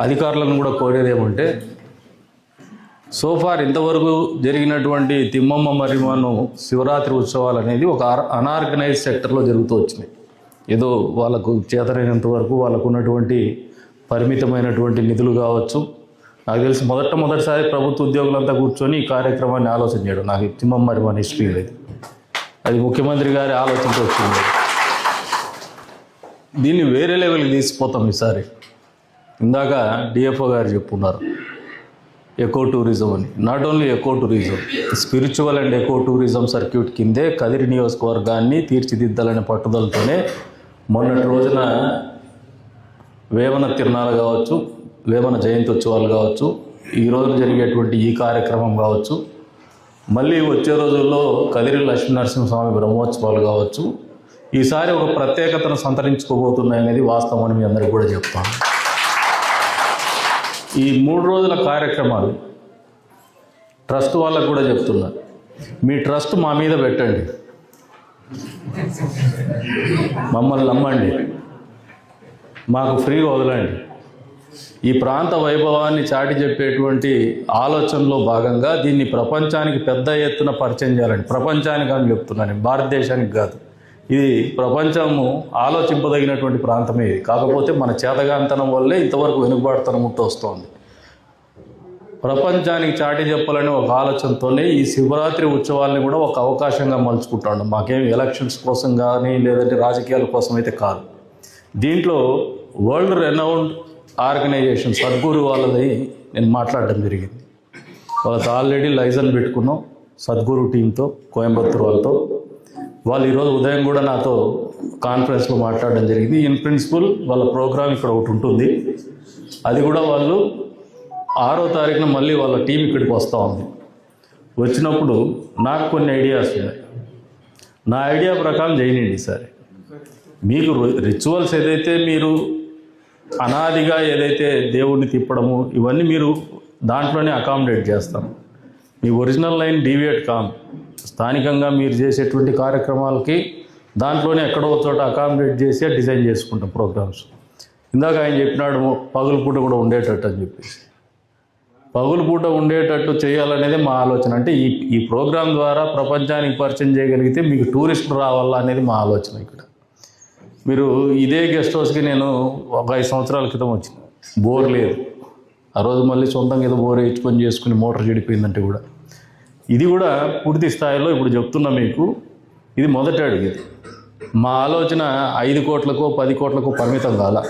అధికారులను కూడా కోరేది ఏమంటే సోఫార్ ఇంతవరకు జరిగినటువంటి తిమ్మమ్మ మరిమను శివరాత్రి ఉత్సవాలు అనేది ఒక అనార్గనైజ్ సెక్టర్లో జరుగుతూ వచ్చినాయి. ఏదో వాళ్ళకు చేతనైనంత వరకు వాళ్ళకు ఉన్నటువంటి పరిమితమైనటువంటి నిధులు కావచ్చు. నాకు తెలిసి మొదట మొదటిసారి ప్రభుత్వ ఉద్యోగులంతా కూర్చొని ఈ కార్యక్రమాన్ని ఆలోచన చేయడం. నాకు తిమ్మమ్మ మరిమని హిస్టరీ లేదు. అది ముఖ్యమంత్రి గారి ఆలోచనతో వచ్చింది. దీన్ని వేరే లెవెల్కి తీసుకుపోతాం ఈసారి. ఇందాక డిఎఫ్ఓ గారు చెప్పున్నారు ఎకో టూరిజం అని. Not only eco tourism spiritual and eco tourism circuit కిందే కదిరి నియోజకవర్గాన్ని తీర్చిదిద్దాలనే పట్టుదలతోనే మొన్నటి రోజున వేమన తిరునాళ్ళు కావచ్చు వేమన జయంతి ఉత్సవాలు కావచ్చు ఈ రోజున జరిగేటువంటి ఈ కార్యక్రమం కావచ్చు మళ్ళీ వచ్చే రోజుల్లో కదిరి లక్ష్మీ నరసింహస్వామి బ్రహ్మోత్సవాలు కావచ్చు ఈసారి ఒక ప్రత్యేకతను సంతరించుకోబోతున్నాయి అనేది వాస్తవం అని మీ అందరికీ కూడా చెప్తాను. ఈ మూడు రోజుల కార్యక్రమాలు ట్రస్ట్ వాళ్ళకు కూడా చెప్తున్నా. మీ ట్రస్ట్ మా మీద పెట్టండి. మమ్మల్ని నమ్మండి. మాకు ఫ్రీగా వదలండి. ఈ ప్రాంత వైభవాన్ని చాటి చెప్పేటువంటి ఆలోచనలో భాగంగా దీన్ని ప్రపంచానికి పెద్ద ఎత్తున పరిచయం చేయాలండి. ప్రపంచానికి అని చెప్తున్నాను భారతదేశానికి కాదు. ఇది ప్రపంచము ఆలోచింపదగినటువంటి ప్రాంతమే. ఇది కాకపోతే మన చేతగాంతనం వల్లే ఇంతవరకు వెనుకబాటుతనం ఉంటూ వస్తోంది. ప్రపంచానికి చాటి చెప్పాలనే ఒక ఆలోచనతోనే ఈ శివరాత్రి ఉత్సవాల్ని కూడా ఒక అవకాశంగా మలుచుకుంటాడు. మాకేం ఎలక్షన్స్ కోసం కానీ లేదంటే రాజకీయాల కోసం అయితే కాదు. దీంట్లో వరల్డ్ రెనౌండ్ ఆర్గనైజేషన్ సద్గురు వాళ్ళది నేను మాట్లాడడం జరిగింది. వాళ్ళతో ఆల్రెడీ లైజన్ పెట్టుకున్నాం. సద్గురు టీంతో కోయంబత్తూరు వాళ్ళతో. వాళ్ళు ఈరోజు ఉదయం కూడా నాతో కాన్ఫరెన్స్లో మాట్లాడడం జరిగింది. ఇన్ ప్రిన్సిపల్ వాళ్ళ ప్రోగ్రామ్ ఇక్కడ ఒకటి ఉంటుంది. అది కూడా వాళ్ళు ఆరో తారీఖున మళ్ళీ వాళ్ళ టీం ఇక్కడికి వస్తూ ఉంది. వచ్చినప్పుడు నాకు కొన్ని ఐడియాస్ ఉన్నాయి. నా ఐడియా ప్రకారం చేయనండి సరే. మీకు రిచువల్స్ ఏదైతే మీరు అనాదిగా ఏదైతే దేవుణ్ణి తిప్పడము ఇవన్నీ మీరు దాంట్లోనే అకామిడేట్ చేస్తాము మీ ఒరిజినల్ లైన్ డీవియేట్ కామ్. స్థానికంగా మీరు చేసేటువంటి కార్యక్రమాలకి దాంట్లోనే ఎక్కడో చోట అకామిడేట్ చేసి డిజైన్ చేసుకుంటాం ప్రోగ్రామ్స్ ఇందాక ఆయన చెప్పినాడు పగులు పూట కూడా ఉండేటట్టు అని చెప్పేసి. పగులుపూట ఉండేటట్టు చేయాలనేది మా ఆలోచన. అంటే ఈ ఈ ప్రోగ్రాం ద్వారా ప్రపంచానికి పరిచయం చేయగలిగితే మీకు టూరిస్టులు రావాలా అనేది మా ఆలోచన ఇక్కడ. మీరు ఇదే గెస్ట్ హౌస్కి నేను ఒక ఐదు సంవత్సరాల క్రితం వచ్చిన. బోర్ లేదు. ఆ రోజు మళ్ళీ సొంతంగా ఏదో బోర్ వేయించుకొని చేసుకుని మోటార్ చెడిపోయిందంటే కూడా. ఇది కూడా పూర్తి స్థాయిలో ఇప్పుడు చెప్తున్నా మీకు. ఇది మొదటి అడుగు. మా ఆలోచన ఐదు కోట్లకో పది కోట్లకో పరిమితం కాల.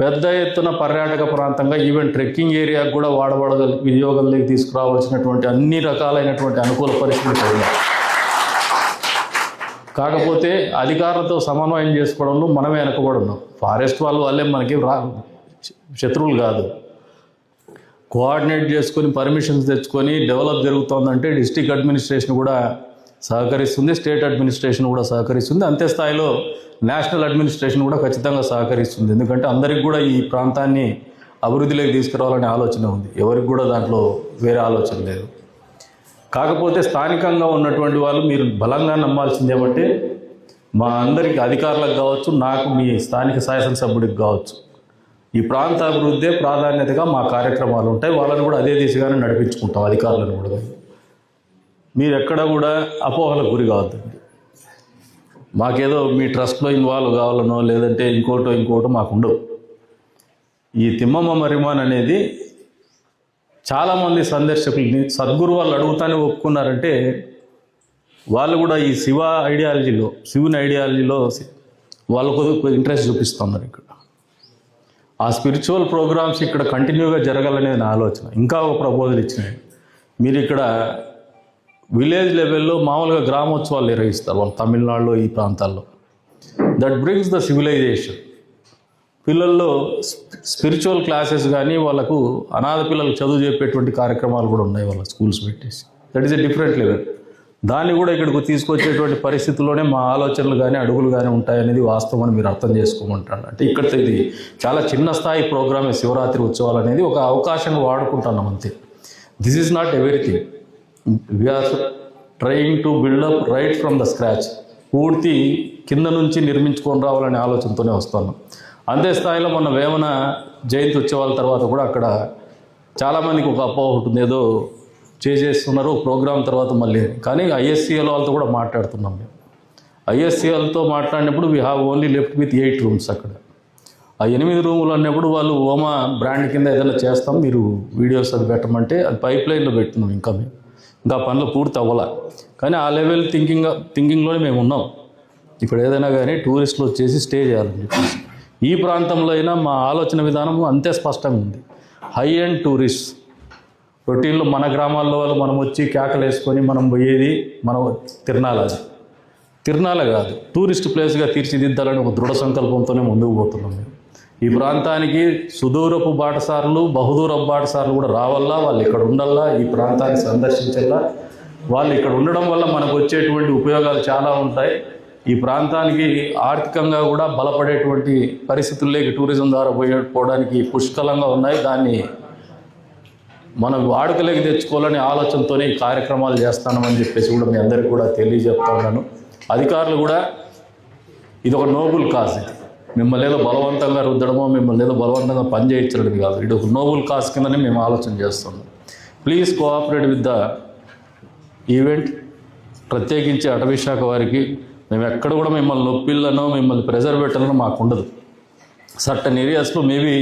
పెద్ద ఎత్తున పర్యాటక ప్రాంతంగా ఈవెన్ ట్రెక్కింగ్ ఏరియాకు కూడా వాడబడగల వినియోగంలోకి తీసుకురావాల్సినటువంటి అన్ని రకాలైనటువంటి అనుకూల పరిస్థితులు ఉన్నాయి. కాకపోతే అధికారులతో సమన్వయం చేసుకోవడంలో మనమే వెనకబడున్నాం ఫారెస్ట్ వాళ్ళు వాళ్ళే మనకి రా శత్రువులు కాదు. కోఆర్డినేట్ చేసుకొని పర్మిషన్స్ తెచ్చుకొని డెవలప్ జరుగుతోందంటే డిస్టిక్ అడ్మినిస్ట్రేషన్ కూడా సహకరిస్తుంది స్టేట్ అడ్మినిస్ట్రేషన్ కూడా సహకరిస్తుంది. అంతే స్థాయిలో నేషనల్ అడ్మినిస్ట్రేషన్ కూడా ఖచ్చితంగా సహకరిస్తుంది. ఎందుకంటే అందరికి కూడా ఈ ప్రాంతాన్ని అభివృద్ధిలోకి తీసుకురావాలనే ఆలోచన ఉంది. ఎవరికి కూడా దాంట్లో వేరే ఆలోచన లేదు. కాకపోతే స్థానికంగా ఉన్నటువంటి వాళ్ళు మీరు బలంగా నమ్మాల్సింది ఏమంటే మా అందరికి అధికారులకు కావచ్చు నాకు మీ స్థానిక శాసనసభ్యుడికి కావచ్చు ఈ ప్రాంత అభివృద్ధే ప్రాధాన్యతగా మా కార్యక్రమాలు ఉంటాయి. వాళ్ళని కూడా అదే దిశగానే నడిపించుకుంటాం అధికారులను కూడా. మీరు ఎక్కడ కూడా అపోహలకు గురి కావద్దండి. మాకేదో మీ ట్రస్ట్లో ఇన్వాల్వ్ కావాలనో లేదంటే ఇంకోటో ఇంకోటో మాకు ఉండవు ఈ తిమ్మమ్మ మరిమాన్ అనేది చాలామంది సందర్శకుల్ని సద్గురు వాళ్ళు అడుగుతానే ఒప్పుకున్నారంటే వాళ్ళు కూడా ఈ శివ ఐడియాలజీలో శివుని ఐడియాలజీలో వాళ్ళు కొద్దిగా ఇంట్రెస్ట్ చూపిస్తున్నారు ఇక్కడ. ఆ స్పిరిచువల్ ప్రోగ్రామ్స్ ఇక్కడ కంటిన్యూగా జరగాలనేది నా ఆలోచన. ఇంకా ఒక ప్రపోజల్ ఇచ్చిన మీరు ఇక్కడ విలేజ్ లెవెల్లో మామూలుగా గ్రామోత్సవాలు నిర్వహిస్తారు. వాళ్ళు తమిళనాడులో ఈ ప్రాంతాల్లో. దట్ బ్రింగ్స్ ద సివిలైజేషన్ పిల్లల్లో స్పిరిచువల్ క్లాసెస్ కానీ వాళ్ళకు అనాథ పిల్లలకు చదువు చెప్పేటువంటి కార్యక్రమాలు కూడా ఉన్నాయి వాళ్ళ స్కూల్స్ పెట్టేసి. That is a different level దాన్ని కూడా ఇక్కడికి తీసుకొచ్చేటువంటి పరిస్థితుల్లోనే మా ఆలోచనలు కానీ అడుగులు కానీ ఉంటాయనేది వాస్తవం అని మీరు అర్థం చేసుకోమంటాను అంటే ఇక్కడ ఇది చాలా చిన్న స్థాయి ప్రోగ్రామే శివరాత్రి ఉత్సవాలు అనేది ఒక అవకాశంగా వాడుకుంటున్నాం అంతే. This is not everything we are trying to build up right from the scratch పూర్తి కింద నుంచి నిర్మించుకొని రావాలనే ఆలోచనతోనే వస్తున్నాం. అంతే స్థాయిలో మొన్న వేమన జయంతి ఉత్సవాల తర్వాత కూడా అక్కడ చాలామందికి ఒక అపోహ ఉంటుంది. ఏదో చేసేస్తున్నారు ప్రోగ్రామ్ తర్వాత మళ్ళీ. కానీ ఐఎస్సీఎల్ వాళ్ళతో కూడా మాట్లాడుతున్నాం మేము. ఐఎస్సీఎల్తో మాట్లాడినప్పుడు we have only left with eight rooms అక్కడ. ఆ ఎనిమిది రూములు అన్నప్పుడు వాళ్ళు ఓమా బ్రాండ్ కింద ఏదైనా చేస్తాం మీరు వీడియోస్ అది పెట్టమంటే అది పైప్ లైన్లో పెట్టున్నాం ఇంకా మేము. ఇంకా పనులు పూర్తి అవ్వాల. కానీ ఆ లెవెల్ థింకింగ్ థింకింగ్లోనే మేము ఉన్నాం. ఇప్పుడు ఏదైనా కానీ టూరిస్టులు వచ్చేసి స్టే చేయాలని చెప్పేసి. ఈ ప్రాంతంలో అయినా మా ఆలోచన విధానం అంతే స్పష్టంగా ఉంది. హై అండ్ టూరిస్ట్ రొటీన్లు మన గ్రామాల్లో వాళ్ళు మనం వచ్చి కేకలు వేసుకొని మనం పోయేది మనం తిరణాల అది. తిరణాల కాదు టూరిస్ట్ ప్లేస్గా తీర్చిదిద్దాలని ఒక దృఢ సంకల్పంతోనే ముందుకు పోతున్నాం మేము. ఈ ప్రాంతానికి సుదూరపు బాటసారులు బహుదూరపు బాటసారులు కూడా రావాలా వాళ్ళు ఇక్కడ ఉండాలా ఈ ప్రాంతాన్ని సందర్శించాలా వాళ్ళు ఇక్కడ ఉండడం వల్ల మనకు వచ్చేటువంటి ఉపయోగాలు చాలా ఉంటాయి. ఈ ప్రాంతానికి ఆర్థికంగా కూడా బలపడేటువంటి పరిస్థితుల్లోకి టూరిజం ద్వారా పోయే పోవడానికి పుష్కలంగా ఉన్నాయి. దాన్ని మనం వాడుకలోకి తెచ్చుకోవాలనే ఆలోచనతోనే ఈ కార్యక్రమాలు చేస్తానని చెప్పేసి కూడా మీ అందరికీ కూడా తెలియజెప్తా ఉన్నాను. అధికారులు కూడా ఇది ఒక నోబుల్ కాజ్. ఇది మిమ్మల్ని ఏదో బలవంతంగా రుద్దడమో మిమ్మల్ని ఏదో బలవంతంగా పనిచేయించడం కాదు. ఇది ఒక నోబుల్ కాజ్ కిందనే మేము ఆలోచన చేస్తున్నాం. Please cooperate with the event ప్రత్యేకించి అటవీ శాఖ వారికి మేము ఎక్కడ కూడా మిమ్మల్ని నొప్పిళ్ళనో మిమ్మల్ని ప్రెజర్ పెట్టాలనో మాకు ఉండదు. సర్టన్ ఏరియాస్లో మేబీ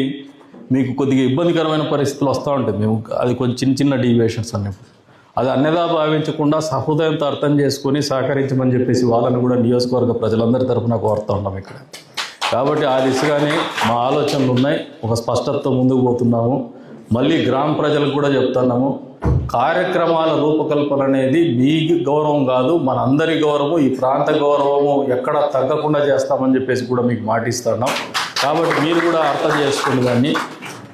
మీకు కొద్దిగా ఇబ్బందికరమైన పరిస్థితులు వస్తూ ఉంటాయి. మేము అది కొంచెం చిన్న చిన్న డీవియేషన్స్ అన్నప్పుడు అది అన్నదా భావించకుండా సహృదయంతో అర్థం చేసుకొని సహకరించమని చెప్పేసి వాళ్ళని కూడా నియోజకవర్గ ప్రజలందరి తరఫున కోరుతూ ఉన్నాం ఇక్కడ. కాబట్టి ఆ దిశగానే మా ఆలోచనలు ఉన్నాయి. ఒక స్పష్టతతో ముందుకు పోతున్నాము. మళ్ళీ గ్రామ ప్రజలకు కూడా చెప్తున్నాము కార్యక్రమాల రూపకల్పన అనేది మీ గౌరవం కాదు మనందరి గౌరవము ఈ ప్రాంత గౌరవము ఎక్కడ తగ్గకుండా చేస్తామని చెప్పేసి కూడా మీకు మాటిస్తున్నాం కాబట్టి మీరు కూడా అర్థం చేసుకోండి దాన్ని.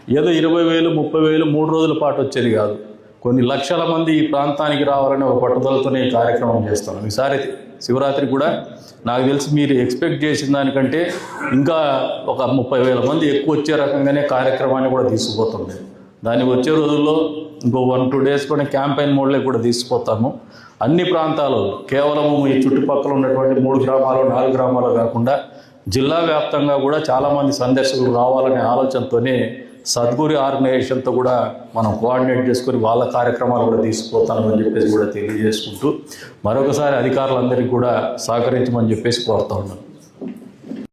ఏదో ఇరవై వేలు ముప్పై వేలు మూడు రోజుల పాటు వచ్చేది కాదు. కొన్ని లక్షల మంది ఈ ప్రాంతానికి రావాలని ఒక పట్టుదలతోనే ఈ కార్యక్రమం చేస్తున్నాం. ఈసారి శివరాత్రి కూడా నాకు తెలిసి మీరు ఎక్స్పెక్ట్ చేసిన దానికంటే ఇంకా ఒక ముప్పై వేల మంది ఎక్కువ వచ్చే రకంగానే కార్యక్రమాన్ని కూడా తీసుకుపోతుంది. దాన్ని వచ్చే రోజుల్లో ఇంకో వన్ టూ డేస్ కూడా క్యాంపెయిన్ మోడ్లో కూడా తీసుకుపోతాము. అన్ని ప్రాంతాలు కేవలం ఈ చుట్టుపక్కల ఉన్నటువంటి మూడు గ్రామాలు నాలుగు గ్రామాలు కాకుండా జిల్లా వ్యాప్తంగా కూడా చాలామంది సందర్శకులు రావాలనే ఆలోచనతోనే సద్గురి ఆర్గనైజేషన్తో కూడా మనం కోఆర్డినేట్ చేసుకొని వాళ్ళ కార్యక్రమాలు కూడా తీసుకుపోతామని చెప్పేసి కూడా తెలియజేసుకుంటూ మరొకసారి అధికారులందరికీ కూడా సహకరించమని చెప్పేసి కోరుతా ఉన్నాను.